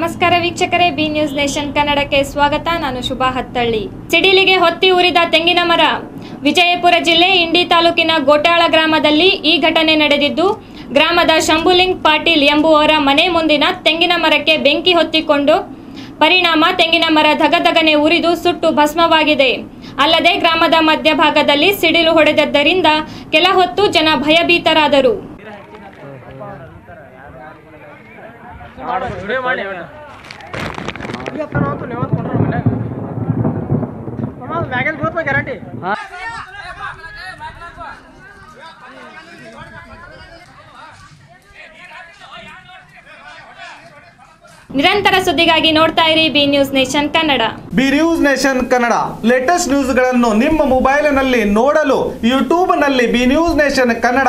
ನಮಸ್ಕಾರ ವೀಕ್ಷಕರೇ, B news nation ಕನ್ನಡಕ್ಕೆ ಸ್ವಾಗತ. ನಾನು ಶುಭಾ ಹತ್ತಳ್ಳಿ. ಸಿಡಿಲಿಗೆ ಹೊತ್ತಿ ಉರಿದ ತೆಂಗಿನ ಮರ. ವಿಜಯಪುರ ಜಿಲ್ಲೆ ಇಂಡಿ ತಾಲೂಕಿನ ಗೋಟಾಳ ಗ್ರಾಮದಲ್ಲಿ ಈ ಘಟನೆ ನಡೆದಿದ್ದು, ಗ್ರಾಮದ ಶಂಭುಲಿಂಗ್ ಪಾಟೀಲ್ ಎಂಬುವರ ಮನೆ ಮುಂದಿನ ತೆಂಗಿನ ಮರಕ್ಕೆ ಬೆಂಕಿ ಹೊತ್ತಿಕೊಂಡು ಪರಿಣಾಮ ತೆಂಗಿನ ಮರ ಧಗಧಗನೆ ಉರಿದು ಸುಟ್ಟು ಭಸ್ಮವಾಗಿದೆ. ಅಲ್ಲದೆ ಗ್ರಾಮದ ಮಧ್ಯಭಾಗದಲ್ಲಿ ಸಿಡಿಲು ಹೊಡೆದದ್ದರಿಂದ ಕೆಲ ಹೊತ್ತು ಜನ ಭಯಭೀತರಾದರು. ಮ್ಯಾಗಲ್ ಗ್ಯಾರಂಟಿ. ನಿರಂತರ ಸುದ್ದಿಗಾಗಿ ನೋಡ್ತಾ ಇರಿ B news nation Kannada. B news nation Kannada. Latest ನ್ಯೂಸ್ಗಳನ್ನು ನಿಮ್ಮ ಮೊಬೈಲಿನಲ್ಲಿ ನೋಡಲು ಯೂಟ್ಯೂಬ್ನಲ್ಲಿ ಬಿ ನ್ಯೂಸ್ ನೇಷನ್ ಕನ್ನಡ.